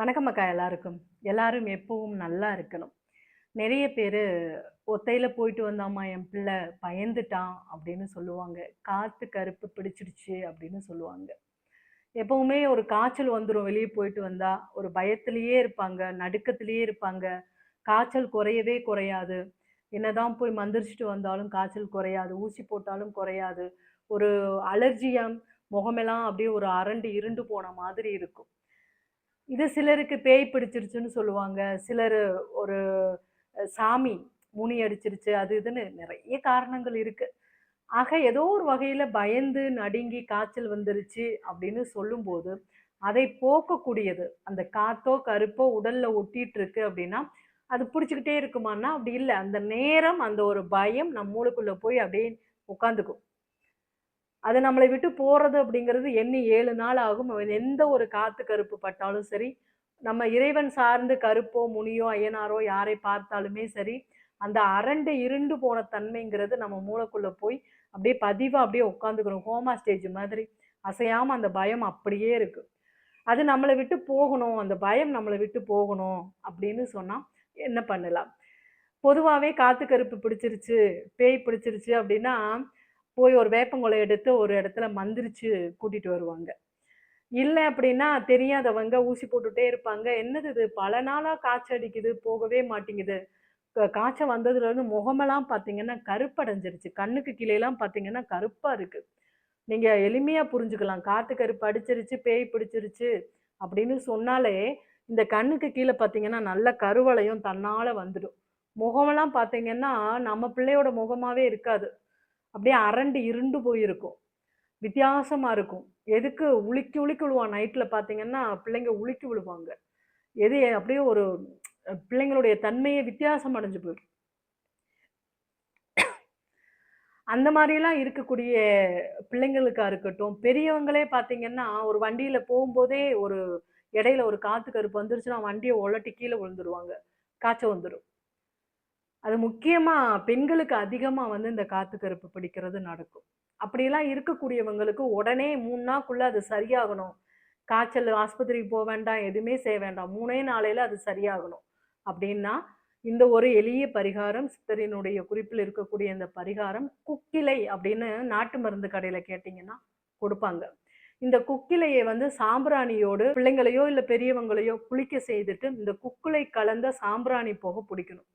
வணக்கம் அக்கா எல்லாருக்கும். எல்லாரும் எப்பவும் நல்லா இருக்கணும். நிறைய பேர் ஒத்தையில் போயிட்டு வந்தாம்மா என் பிள்ளை பயந்துட்டான் அப்படின்னு சொல்லுவாங்க. காற்று கருப்பு பிடிச்சிடுச்சு அப்படின்னு சொல்லுவாங்க. எப்பவுமே ஒரு காய்ச்சல் வந்துடும் வெளியே போயிட்டு வந்தால் ஒரு பயத்திலேயே இருப்பாங்க நடுக்கத்திலேயே இருப்பாங்க. காய்ச்சல் குறையவே குறையாது. என்னதான் போய் மந்திரிச்சிட்டு வந்தாலும் காய்ச்சல் குறையாது. ஊசி போட்டாலும் குறையாது. ஒரு அலர்ஜியம் முகமெல்லாம் அப்படியே ஒரு அரண்டு இருண்டு போன மாதிரி இருக்கும். இது சிலருக்கு பேய் பிடிச்சிருச்சுன்னு சொல்லுவாங்க. சிலர் ஒரு சாமி முனி அடிச்சிருச்சு அது இதுன்னு நிறைய காரணங்கள் இருக்கு. ஆக ஏதோ ஒரு வகையில் பயந்து நடுங்கி காய்ச்சல் வந்துருச்சு அப்படின்னு சொல்லும்போது அதை போக்கக்கூடியது அந்த காத்தோ கருப்போ உடலில் ஒட்டிட்டு இருக்கு அப்படின்னா அது பிடிச்சிக்கிட்டே இருக்குமான்னா அப்படி இல்லை. அந்த நேரம் அந்த ஒரு பயம் நம்ம போய் அப்படியே உட்காந்துக்கும். அது நம்மளை விட்டு போகிறது அப்படிங்கிறது எண்ணி ஏழு நாள் ஆகும். எந்த ஒரு காற்று கருப்பு பட்டாலும் சரி நம்ம இறைவன் சார்ந்து கருப்போ முனியோ ஐயனாரோ யாரை பார்த்தாலுமே சரி அந்த அரண்டு இருண்டு போன தன்மைங்கிறது நம்ம மூளைக்குள்ளே போய் அப்படியே பதிவாக அப்படியே உட்காந்துக்கணும் ஹோமா ஸ்டேஜ் மாதிரி. அசையாமல் அந்த பயம் அப்படியே இருக்குது அது நம்மளை விட்டு போகணும். அந்த பயம் நம்மளை விட்டு போகணும் அப்படின்னு சொன்னால் என்ன பண்ணலாம்? பொதுவாகவே காற்று கருப்பு பிடிச்சிருச்சு பேய் பிடிச்சிருச்சு அப்படின்னா போய் ஒரு வேப்பங்குலை எடுத்து ஒரு இடத்துல மந்திரிச்சு கூட்டிட்டு வருவாங்க. இல்லை அப்படின்னா தெரியாதவங்க ஊசி போட்டுட்டே இருப்பாங்க. என்னது இது? பல நாளாக காய்ச்சல் அடிக்குது போகவே மாட்டேங்குது. காய்ச்சல் வந்ததுலேருந்து முகமெல்லாம் பார்த்தீங்கன்னா கருப்படைஞ்சிருச்சு. கண்ணுக்கு கீழேலாம் பார்த்தீங்கன்னா கருப்பாக இருக்குது நீங்கள் எளிமையாக புரிஞ்சுக்கலாம். காற்று கருப்பு அடிச்சிருச்சு பேய் பிடிச்சிருச்சு அப்படின்னு சொன்னாலே இந்த கண்ணுக்கு கீழே பார்த்தீங்கன்னா நல்ல கருவளையும் தன்னால் வந்துடும். முகமெல்லாம் பார்த்தீங்கன்னா நம்ம பிள்ளையோட முகமாகவே இருக்காது. அப்படியே அரண்டு இருண்டு போயிருக்கும். வித்தியாசமாக இருக்கும். எதுக்கு உலுக்கி உலுக்கி விழுவான் நைட்டில் பார்த்தீங்கன்னா பிள்ளைங்க உலுக்கி விழுவாங்க. எது அப்படியே ஒரு பிள்ளைங்களுடைய தன்மையே வித்தியாசம் அடைஞ்சு போயிடும். அந்த மாதிரிலாம் இருக்கக்கூடிய பிள்ளைங்களுக்கா இருக்கட்டும் பெரியவங்களே பார்த்தீங்கன்னா ஒரு வண்டியில் போகும்போதே ஒரு இடையில ஒரு காற்று கருப்பு வந்துருச்சுன்னா வண்டியை உலட்டி கீழே விழுந்துருவாங்க. காய்ச்சல் வந்துடும் அது முக்கியமாக பெண்களுக்கு அதிகமாக வந்து இந்த காத்து கருப்பு பிடிக்கிறது நடக்கும். அப்படியெல்லாம் இருக்கக்கூடியவங்களுக்கு உடனே மூணு நாளுக்குள்ளே அது சரியாகணும். காய்ச்சல் ஆஸ்பத்திரிக்கு போக வேண்டாம் எதுவுமே செய்ய வேண்டாம். மூணே நாளையில் அது சரியாகணும். அப்படின்னா இந்த ஒரு எளிய பரிகாரம் சித்தரினுடைய குறிப்பில் இருக்கக்கூடிய இந்த பரிகாரம் குக்கிலை அப்படின்னு நாட்டு மருந்து கடையில் கேட்டிங்கன்னா கொடுப்பாங்க. இந்த குக்கிலையை வந்து சாம்பிராணியோடு பிள்ளைங்களையோ இல்லை பெரியவங்களையோ குளிக்க செய்துட்டு இந்த குக்கிலை கலந்த சாம்பிராணி போக பிடிக்கணும்.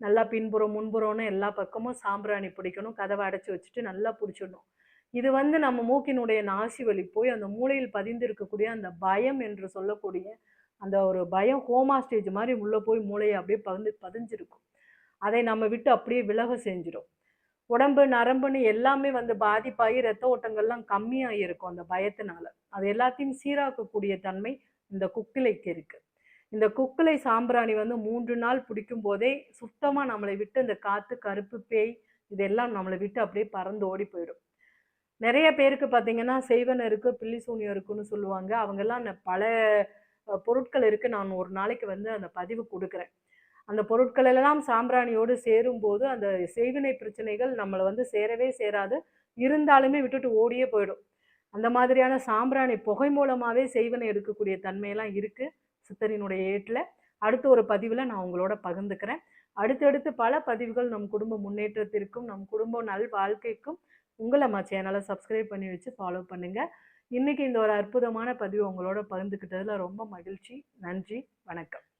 நல்லா பின்புறம் முன்புறம்னு எல்லா பக்கமும் சாம்பிராணி பிடிக்கணும். கதவை அடைச்சி வச்சுட்டு நல்லா பிடிச்சிடணும். இது வந்து நம்ம மூக்கினுடைய நாசி வழி போய் அந்த மூளையில் பதிந்து இருக்கக்கூடிய அந்த பயம் என்று சொல்லக்கூடிய அந்த ஒரு பயம் ஹோமா ஸ்டேஜ் மாதிரி உள்ளே போய் மூளையை அப்படியே பதிந்து பதிஞ்சிருக்கும். அதை நம்ம விட்டு அப்படியே விலக செஞ்சிடும் உடம்பு நரம்புன்னு எல்லாமே வந்து பாதிப்பாகி ரத்த ஓட்டங்கள்லாம் கம்மியாக இருக்கும் அந்த பயத்தினால. அது எல்லாத்தையும் சீராக்கக்கூடிய தன்மை இந்த குக்கிலைக்கு இருக்குது இந்த குக்கிலை சாம்பிராணி வந்து மூன்று நாள் பிடிக்கும் போதே சுத்தமாக நம்மளை விட்டு இந்த காற்று கருப்பு பேய் இதெல்லாம் நம்மளை விட்டு அப்படியே பறந்து ஓடி போயிடும். நிறைய பேருக்கு பார்த்தீங்கன்னா செய்வன் இருக்குது பில்லி சூனியம் இருக்குன்னு சொல்லுவாங்க. அவங்கெல்லாம் ந- பல பொருட்கள் இருக்குது நான் ஒரு நாளைக்கு வந்து அந்த பதிவு கொடுக்குறேன். அந்த பொருட்கள் எல்லாம் சாம்பிராணியோடு சேரும்போது அந்த செய்வினை பிரச்சனைகள் நம்மளை வந்து சேரவே சேராது. இருந்தாலுமே விட்டுட்டு ஓடியே போயிடும். அந்த மாதிரியான சாம்பிராணி புகை மூலமாகவே செய்வனை எடுக்கக்கூடிய தன்மையெல்லாம் இருக்குது சித்தரினுடைய ஏட்டில் அடுத்த ஒரு பதிவில் நான் உங்களோட பகிர்ந்துக்கிறேன். அடுத்தடுத்து பல பதிவுகள் நம் குடும்ப முன்னேற்றத்திற்கும் நம் குடும்ப நல் வாழ்க்கைக்கும் உங்களை நம்ம சேனலை சப்ஸ்கிரைப் பண்ணி வச்சு ஃபாலோ பண்ணுங்கள் இன்றைக்கி இந்த ஒரு அற்புதமான பதிவு உங்களோட பகிர்ந்துக்கிட்டதில் ரொம்ப மகிழ்ச்சி. நன்றி. வணக்கம்.